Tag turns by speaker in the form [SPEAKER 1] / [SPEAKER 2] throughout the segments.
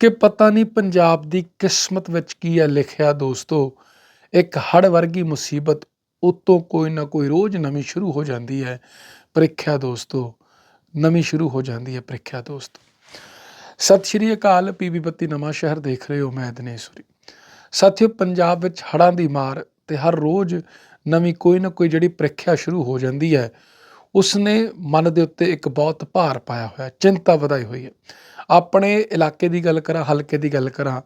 [SPEAKER 1] ਕਿ ਪਤਾ ਨਹੀਂ ਪੰਜਾਬ ਦੀ ਕਿਸਮਤ ਵਿੱਚ ਕੀ ਹੈ ਲਿਖਿਆ ਦੋਸਤੋ, ਇੱਕ ਹੜ ਵਰਗੀ ਮੁਸੀਬਤ ਉਤੋਂ ਕੋਈ ਨਾ ਕੋਈ ਰੋਜ਼ ਨਵੀਂ ਸ਼ੁਰੂ ਹੋ ਜਾਂਦੀ ਹੈ। ਪ੍ਰੀਖਿਆ ਦੋਸਤੋ, ਨਵੀਂ ਸ਼ੁਰੂ ਹੋ ਜਾਂਦੀ ਹੈ ਪ੍ਰੀਖਿਆ ਦੋਸਤੋ। ਸਤਿ ਸ਼੍ਰੀ ਅਕਾਲ ਪੀਬੀ ਬੱਤੀ ਨਵਾਂ ਸ਼ਹਿਰ ਦੇਖ ਰਹੇ ਹੋ, ਮੈਂ ਦਿਨੇਸ਼ਵਰੀ ਸਾਥੀਓ, ਪੰਜਾਬ ਵਿੱਚ ਹੜ੍ਹਾਂ ਦੀ ਮਾਰ ਤੇ ਹਰ ਰੋਜ਼ ਨਵੀਂ ਕੋਈ ਨਾ ਕੋਈ ਜਿਹੜੀ ਪ੍ਰੀਖਿਆ ਸ਼ੁਰੂ ਹੋ ਜਾਂਦੀ ਹੈ ਉਸਨੇ ਮਨ ਦੇ ਉੱਤੇ ਇੱਕ ਬਹੁਤ ਭਾਰ ਪਾਇਆ ਹੋਇਆ, ਚਿੰਤਾ ਵਧਾਈ ਹੋਈ ਹੈ। ਆਪਣੇ ਇਲਾਕੇ ਦੀ ਗੱਲ ਕਰਾਂ, ਹਲਕੇ ਦੀ ਗੱਲ ਕਰਾਂ,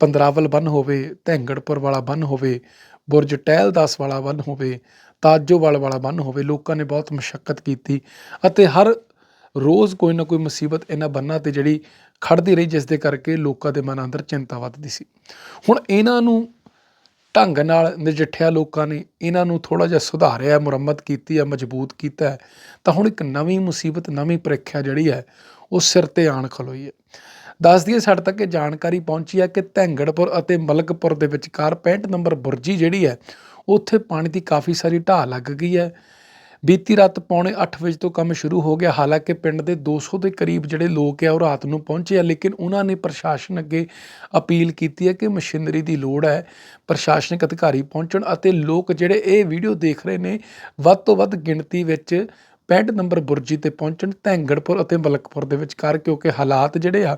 [SPEAKER 1] ਪੰਦਰਾਵਲ ਬੰਨ ਹੋਵੇ, ਧੈਂਗੜਪੁਰ ਵਾਲਾ ਬੰਨ ਹੋਵੇ, ਬੁਰਜ ਟਹਿਲਦਾਸ ਵਾਲਾ ਬੰਨ ਹੋਵੇ, ਤਾਜੋਵਾਲ ਵਾਲਾ ਬੰਨ ਹੋਵੇ, ਲੋਕਾਂ ਨੇ ਬਹੁਤ ਮੁਸ਼ਕਲ ਕੀਤੀ ਅਤੇ ਹਰ ਰੋਜ਼ ਕੋਈ ਨਾ ਕੋਈ ਮੁਸੀਬਤ ਇਹਨਾਂ ਬੰਨਾਂ ਤੇ ਜਿਹੜੀ ਖੜਦੀ ਰਹੀ, ਜਿਸ ਦੇ ਕਰਕੇ ਲੋਕਾਂ ਦੇ ਮਨ ਅੰਦਰ ਚਿੰਤਾ ਵੱਧਦੀ ਸੀ। ਹੁਣ ਇਹਨਾਂ ਨੂੰ ਢੰਗ ਨਾਲ ਨਜਿੱਠਿਆ ਲੋਕਾਂ ਨੇ, ਇਹਨਾਂ ਨੂੰ ਥੋੜਾ ਜਿਹਾ ਸੁਧਾਰਿਆ, ਮੁਰੰਮਤ ਕੀਤੀ ਹੈ, ਮਜ਼ਬੂਤ ਕੀਤਾ ਹੈ, ਤਾਂ ਹੁਣ ਇੱਕ ਨਵੀਂ ਮੁਸੀਬਤ, ਨਵੀਂ ਪ੍ਰੀਖਿਆ ਜਿਹੜੀ ਹੈ, ਉਹ ਸਿਰ ਤੇ ਆਣ ਖਲੋਈ ਹੈ। ਦੱਸ ਦਈਏ ਸਾਡੇ ਤੱਕ ਇਹ ਜਾਣਕਾਰੀ ਪਹੁੰਚੀ ਹੈ ਕਿ ਧੈਂਗੜਪੁਰ ਅਤੇ ਮਲਕਪੁਰ ਦੇ ਵਿਚਕਾਰ 65 ਨੰਬਰ ਬੁਰਜੀ ਜਿਹੜੀ ਹੈ, ਉੱਥੇ ਪਾਣੀ ਦੀ ਕਾਫੀ ਸਾਰੀ ਢਾਹ ਲੱਗ ਗਈ ਹੈ। ਬੀਤੀ ਰਾਤ ਪੌਣੇ 8 ਵਜੇ ਤੋਂ ਕੰਮ ਸ਼ੁਰੂ ਹੋ ਗਿਆ। ਹਾਲਾਂਕਿ ਪਿੰਡ ਦੇ 200 ਦੇ ਕਰੀਬ ਜਿਹੜੇ ਲੋਕ ਆ, ਉਹ ਰਾਤ ਨੂੰ ਪਹੁੰਚੇ ਆ, ਲੇਕਿਨ ਉਹਨਾਂ ਨੇ ਪ੍ਰਸ਼ਾਸਨ ਅੱਗੇ ਅਪੀਲ ਕੀਤੀ ਹੈ ਕਿ ਮਸ਼ੀਨਰੀ ਦੀ ਲੋੜ ਹੈ, ਪ੍ਰਸ਼ਾਸਨਿਕ ਅਧਿਕਾਰੀ ਪਹੁੰਚਣ ਅਤੇ ਲੋਕ ਜਿਹੜੇ ਇਹ ਵੀਡੀਓ ਦੇਖ ਰਹੇ ਨੇ, ਵੱਧ ਤੋਂ ਵੱਧ ਗਿਣਤੀ ਵਿੱਚ 65 ਨੰਬਰ ਬੁਰਜੀ ਤੇ ਪਹੁੰਚਣ, ਧੈਂਗੜਪੁਰ ਅਤੇ ਮਲਕਪੁਰ ਦੇ ਵਿਚਕਾਰ, ਕਿਉਂਕਿ ਹਾਲਾਤ ਜਿਹੜੇ ਆ,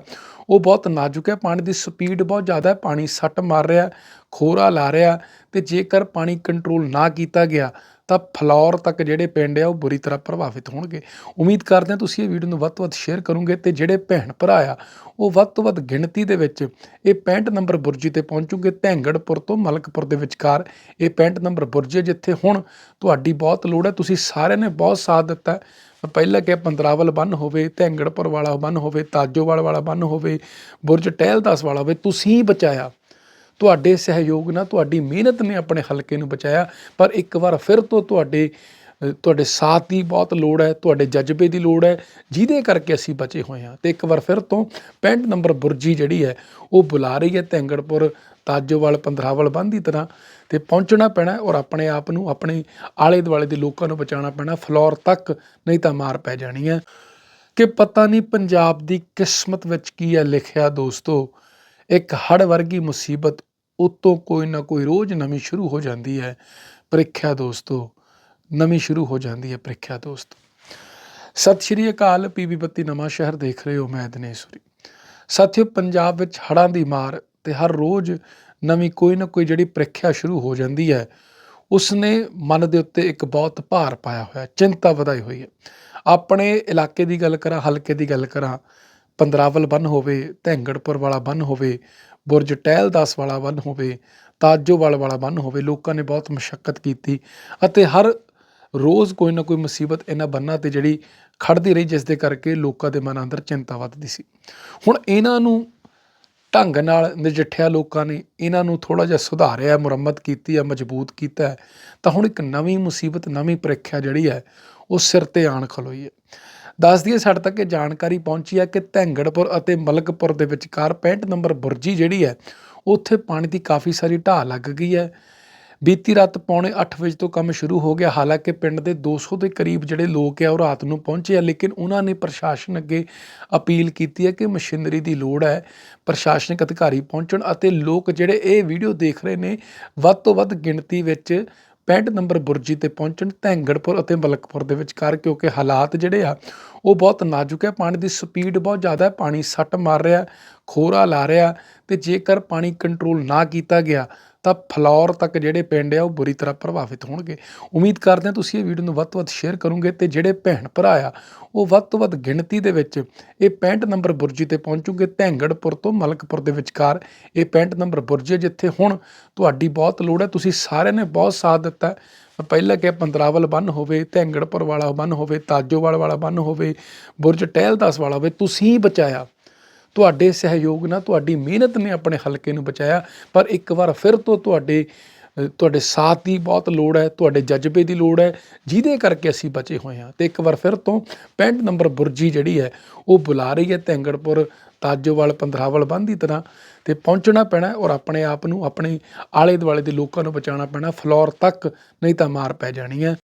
[SPEAKER 1] ਉਹ ਬਹੁਤ ਨਾਜ਼ੁਕ ਹੈ। ਪਾਣੀ ਦੀ ਸਪੀਡ ਬਹੁਤ ਜ਼ਿਆਦਾ ਹੈ, ਪਾਣੀ ਸੱਟ ਮਾਰ ਰਿਹਾ, ਖੋਰਾ ਲਾ ਰਿਹਾ ਤੇ ਜੇਕਰ ਪਾਣੀ ਕੰਟਰੋਲ ਨਾ ਕੀਤਾ ਗਿਆ ਤਾਂ ਫਲੌਰ ਤੱਕ ਜਿਹੜੇ ਪਿੰਡ ਆ ਉਹ ਬੁਰੀ ਤਰ੍ਹਾਂ ਪ੍ਰਭਾਵਿਤ ਹੋਣਗੇ। ਉਮੀਦ ਕਰਦੇ ਹਾਂ ਤੁਸੀਂ ਇਹ ਵੀਡੀਓ ਨੂੰ ਵੱਧ ਤੋਂ ਵੱਧ ਸ਼ੇਅਰ ਕਰੋਗੇ ਤੇ ਜਿਹੜੇ ਭੈਣ ਭਰਾ ਆ, ਉਹ ਵੱਧ ਤੋਂ ਵੱਧ ਗਿਣਤੀ ਦੇ ਵਿੱਚ ਇਹ 65 ਨੰਬਰ ਬੁਰਜੀ ਤੇ ਪਹੁੰਚੂਗੇ। ਧੈਂਗੜਪੁਰ ਤੋਂ ਮਲਕਪੁਰ ਦੇ ਵਿਚਕਾਰ ਇਹ 65 ਨੰਬਰ ਬੁਰਜ ਜਿੱਥੇ ਹੁਣ ਤੁਹਾਡੀ ਬਹੁਤ ਲੋੜ ਹੈ। ਤੁਸੀਂ ਸਾਰਿਆਂ ਨੇ ਬਹੁਤ ਸਾਥ ਦਿੱਤਾ। ਪਹਿਲਾਂ ਕਿ ਪੰਦਰਾਵਲ ਬੰਨ ਹੋਵੇ ਧੈਂਗੜਪੁਰ ਵਾਲਾ ਬੰਨ ਹੋਵੇ, ਤਾਜੋਵਾਲ ਵਾਲਾ ਬੰਨ ਹੋਵੇ, ਬੁਰਜ ਟਹਿਲਦਾਸ ਵਾਲਾ ਹੋਵੇ, ਤੁਸੀਂ ਬਚਾਇਆ। ਤੁਹਾਡੇ ਸਹਿਯੋਗ ਨਾਲ, ਤੁਹਾਡੀ ਮਿਹਨਤ ਨੇ ਆਪਣੇ ਹਲਕੇ ਨੂੰ ਬਚਾਇਆ। ਪਰ ਇੱਕ ਵਾਰ ਫਿਰ ਤੋਂ ਤੁਹਾਡੇ ਤੁਹਾਡੇ ਸਾਥ ਦੀ ਬਹੁਤ ਲੋੜ ਹੈ, ਤੁਹਾਡੇ ਜਜ਼ਬੇ ਦੀ ਲੋੜ ਹੈ, ਜਿਹਦੇ ਕਰਕੇ ਅਸੀਂ ਬਚੇ ਹੋਏ ਹਾਂ। ਤੇ ਇੱਕ ਵਾਰ ਫਿਰ ਤੋਂ 65 ਨੰਬਰ ਬੁਰਜੀ ਜਿਹੜੀ ਹੈ, ਉਹ ਬੁਲਾ ਰਹੀ ਹੈ ਧੈਂਗੜਪੁਰ, ਤਾਜੋਵਾਲ, ਪੰਦਰਾਵਲ ਬੰਦ ਦੀ ਤਰ੍ਹਾਂ। ਤੇ ਪਹੁੰਚਣਾ ਪੈਣਾ ਔਰ ਆਪਣੇ ਆਪ ਨੂੰ, ਆਪਣੇ ਆਲੇ ਦੁਆਲੇ ਦੇ ਲੋਕਾਂ ਨੂੰ ਬਚਾਉਣਾ ਪੈਣਾ, ਫਲੋਰ ਤੱਕ ਨਹੀਂ ਤਾਂ ਮਾਰ ਪੈ ਜਾਣੀ ਹੈ। ਕਿ ਪਤਾ ਨਹੀਂ ਪੰਜਾਬ ਦੀ ਕਿਸਮਤ ਵਿੱਚ ਕੀ ਹੈ, ਲਿਖਿਆ ਦੋਸਤੋ, ਇੱਕ ਹੜ ਵਰਗੀ ਮੁਸੀਬਤ ਉਤੋਂ ਕੋਈ ਨਾ ਕੋਈ ਰੋਜ਼ ਨਵੀਂ ਸ਼ੁਰੂ ਹੋ ਜਾਂਦੀ ਹੈ। ਪ੍ਰੀਖਿਆ ਦੋਸਤੋ, ਨਵੀਂ ਸ਼ੁਰੂ ਹੋ ਜਾਂਦੀ ਹੈ ਪ੍ਰੀਖਿਆ ਦੋਸਤੋ। ਸਤਿ ਸ਼੍ਰੀ ਅਕਾਲ, ਪੀਬੀ ਬੱਤੀ ਨਵਾਂ ਸ਼ਹਿਰ ਦੇਖ ਰਹੇ ਹੋ ਮੈਂ ਦਿਨੇਸ਼ਵਰੀ ਸਾਥੀਓ, ਪੰਜਾਬ ਵਿੱਚ ਹੜ੍ਹਾਂ ਦੀ ਮਾਰ ਤੇ ਹਰ ਰੋਜ਼ ਨਵੀਂ ਕੋਈ ਨਾ ਕੋਈ ਜਿਹੜੀ ਪ੍ਰੀਖਿਆ ਸ਼ੁਰੂ ਹੋ ਜਾਂਦੀ ਹੈ, ਉਸਨੇ ਮਨ ਦੇ ਉੱਤੇ ਇੱਕ ਬਹੁਤ ਭਾਰ ਪਾਇਆ ਹੋਇਆ, ਚਿੰਤਾ ਵਧਾਈ ਹੋਈ ਹੈ। ਆਪਣੇ ਇਲਾਕੇ ਦੀ ਗੱਲ ਕਰਾਂ, ਹਲਕੇ ਦੀ ਗੱਲ ਕਰਾਂ, ਪੰਦਰਾਵਲ ਬੰਨ ਹੋਵੇ, ਧੈਂਗੜਪੁਰ ਵਾਲਾ ਬੰਨ ਹੋਵੇ ਬੁਰਜ ਟਹਿਲਦਾਸ ਵਾਲਾ ਬੰਨ ਹੋਵੇ ਤਾਜੋਵਾਲ ਵਾਲਾ ਬੰਨ ਹੋਵੇ, ਲੋਕਾਂ ਨੇ ਬਹੁਤ ਮਸ਼ੱਕਤ ਕੀਤੀ ਅਤੇ ਹਰ ਰੋਜ਼ ਕੋਈ ਨਾ ਕੋਈ ਮੁਸੀਬਤ ਇਹਨਾਂ ਬੰਨਾਂ ਤੇ ਜਿਹੜੀ ਖੜਦੀ ਰਹੀ ਜਿਸ ਦੇ ਕਰਕੇ ਲੋਕਾਂ ਦੇ ਮਨ ਅੰਦਰ ਚਿੰਤਾ ਵੱਧਦੀ ਸੀ। ਹੁਣ ਇਹਨਾਂ ਨੂੰ ਢੰਗ ਨਾਲ ਨਜਿੱਠਿਆ ਲੋਕਾਂ ਨੇ, ਇਹਨਾਂ ਨੂੰ ਥੋੜਾ ਜਿਹਾ ਸੁਧਾਰਿਆ, ਮੁਰੰਮਤ ਕੀਤੀ ਹੈ ਮਜ਼ਬੂਤ ਕੀਤਾ ਹੈ, ਤਾਂ ਹੁਣ ਇੱਕ ਨਵੀਂ ਮੁਸੀਬਤ, ਨਵੀਂ ਪ੍ਰੀਖਿਆ ਜਿਹੜੀ ਹੈ, ਉਹ ਸਿਰ ਤੇ ਆਣ ਖਲੋਈ ਹੈ। ਦੱਸ ਦਈਏ ਸਾਡੇ ਤੱਕ ਇਹ ਜਾਣਕਾਰੀ ਪਹੁੰਚੀ ਹੈ ਕਿ ਧੈਂਗੜਪੁਰ ਅਤੇ ਮਲਕਪੁਰ ਦੇ ਵਿਚਕਾਰ 65 ਨੰਬਰ ਬੁਰਜੀ ਜਿਹੜੀ ਹੈ, ਉੱਥੇ ਪਾਣੀ ਦੀ ਕਾਫੀ ਸਾਰੀ ਢਾਹ ਲੱਗ ਗਈ ਹੈ। ਬੀਤੀ ਰਾਤ ਪੌਣੇ 8 ਵਜੇ ਤੋਂ ਕੰਮ ਸ਼ੁਰੂ ਹੋ ਗਿਆ। ਹਾਲਾਂਕਿ ਪਿੰਡ ਦੇ 200 ਦੇ ਕਰੀਬ ਜਿਹੜੇ ਲੋਕ ਆ, ਉਹ ਰਾਤ ਨੂੰ ਪਹੁੰਚੇ ਆ, ਲੇਕਿਨ ਉਹਨਾਂ ਨੇ ਪ੍ਰਸ਼ਾਸਨ ਅੱਗੇ ਅਪੀਲ ਕੀਤੀ ਹੈ ਕਿ ਮਸ਼ੀਨਰੀ ਦੀ ਲੋੜ ਹੈ, ਪ੍ਰਸ਼ਾਸਨਿਕ ਅਧਿਕਾਰੀ ਪਹੁੰਚਣ ਅਤੇ ਲੋਕ ਜਿਹੜੇ ਇਹ ਵੀਡੀਓ ਦੇਖ ਰਹੇ ਨੇ, ਵੱਧ ਤੋਂ ਵੱਧ ਗਿਣਤੀ ਵਿੱਚ 65 ਨੰਬਰ ਬੁਰਜੀ ਤੇ ਪਹੁੰਚਣ ਧੈਂਗੜਪੁਰ ਅਤੇ ਮਲਕਪੁਰ ਦੇ ਵਿਚਕਾਰ, ਕਿਉਂਕਿ ਹਾਲਾਤ ਜਿਹੜੇ ਆ, ਉਹ ਬਹੁਤ ਨਾਜ਼ੁਕ ਹੈ। ਪਾਣੀ ਦੀ ਸਪੀਡ ਬਹੁਤ ਜ਼ਿਆਦਾ ਹੈ, ਪਾਣੀ ਸੱਟ ਮਾਰ ਰਿਹਾ ਖੋਰਾ ਲਾ ਰਿਹਾ ਤੇ ਜੇਕਰ ਪਾਣੀ ਕੰਟਰੋਲ ਨਾ ਕੀਤਾ ਗਿਆ ਤਾਂ ਫਲੌਰ ਤੱਕ ਜਿਹੜੇ ਪਿੰਡ ਆ ਉਹ ਬੁਰੀ ਤਰ੍ਹਾਂ ਪ੍ਰਭਾਵਿਤ ਹੋਣਗੇ। ਉਮੀਦ ਕਰਦੇ ਹਾਂ ਤੁਸੀਂ ਇਹ ਵੀਡੀਓ ਨੂੰ ਵੱਧ ਤੋਂ ਵੱਧ ਸ਼ੇਅਰ ਕਰੋਗੇ ਤੇ ਜਿਹੜੇ ਭੈਣ ਭਰਾ ਆ, ਉਹ ਵੱਧ ਤੋਂ ਵੱਧ ਗਿਣਤੀ ਦੇ ਵਿੱਚ ਇਹ 65 ਨੰਬਰ ਬੁਰਜੀ ਤੇ ਪਹੁੰਚੂਗੇ। ਧੈਂਗੜਪੁਰ ਤੋਂ ਮਲਕਪੁਰ ਦੇ ਵਿਚਕਾਰ ਇਹ 65 ਨੰਬਰ ਬੁਰਜ ਜਿੱਥੇ ਹੁਣ ਤੁਹਾਡੀ ਬਹੁਤ ਲੋੜ ਹੈ। ਤੁਸੀਂ ਸਾਰਿਆਂ ਨੇ ਬਹੁਤ ਸਾਥ ਦਿੱਤਾ ਪਹਿਲਾਂ ਕਿ ਪੰਦਰਾਵਲ ਬੰਨ ਹੋਵੇ, ਧੈਂਗੜਪੁਰ ਵਾਲਾ ਬੰਨ ਹੋਵੇ, ਤਾਜੋਵਾਲ ਵਾਲਾ ਬੰਨ ਹੋਵੇ, ਬੁਰਜ ਟਹਿਲਦਾਸ ਵਾਲਾ ਹੋਵੇ, ਤੁਸੀਂ ਬਚਾਇਆ। ਤੁਹਾਡੇ ਸਹਿਯੋਗ ਨਾਲ, ਤੁਹਾਡੀ ਮਿਹਨਤ ਨੇ ਆਪਣੇ ਹਲਕੇ ਨੂੰ ਬਚਾਇਆ। ਪਰ ਇੱਕ ਵਾਰ ਫਿਰ ਤੋਂ ਤੁਹਾਡੇ ਤੁਹਾਡੇ ਸਾਥ ਦੀ ਬਹੁਤ ਲੋੜ ਹੈ, ਤੁਹਾਡੇ ਜਜ਼ਬੇ ਦੀ ਲੋੜ ਹੈ, ਜਿਹਦੇ ਕਰਕੇ ਅਸੀਂ ਬਚੇ ਹੋਏ ਹਾਂ। ਤੇ ਇੱਕ ਵਾਰ ਫਿਰ ਤੋਂ 65 ਨੰਬਰ ਬੁਰਜੀ ਜਿਹੜੀ ਹੈ, ਉਹ ਬੁਲਾ ਰਹੀ ਹੈ ਤੈਂਗੜਪੁਰ ਤਾਜੋਵਾਲ ਪੰਦਰਾਵਲ ਬੰਦ ਦੀ ਤਰ੍ਹਾਂ। ਤੇ ਪਹੁੰਚਣਾ ਪੈਣਾ ਔਰ ਆਪਣੇ ਆਪ ਨੂੰ, ਆਪਣੇ ਆਲੇ ਦੁਆਲੇ ਦੇ ਲੋਕਾਂ ਨੂੰ ਬਚਾਉਣਾ ਪੈਣਾ। ਫਲੋਰ ਤੱਕ ਨਹੀਂ ਤਾਂ ਮਾਰ ਪੈ ਜਾਣੀ ਹੈ।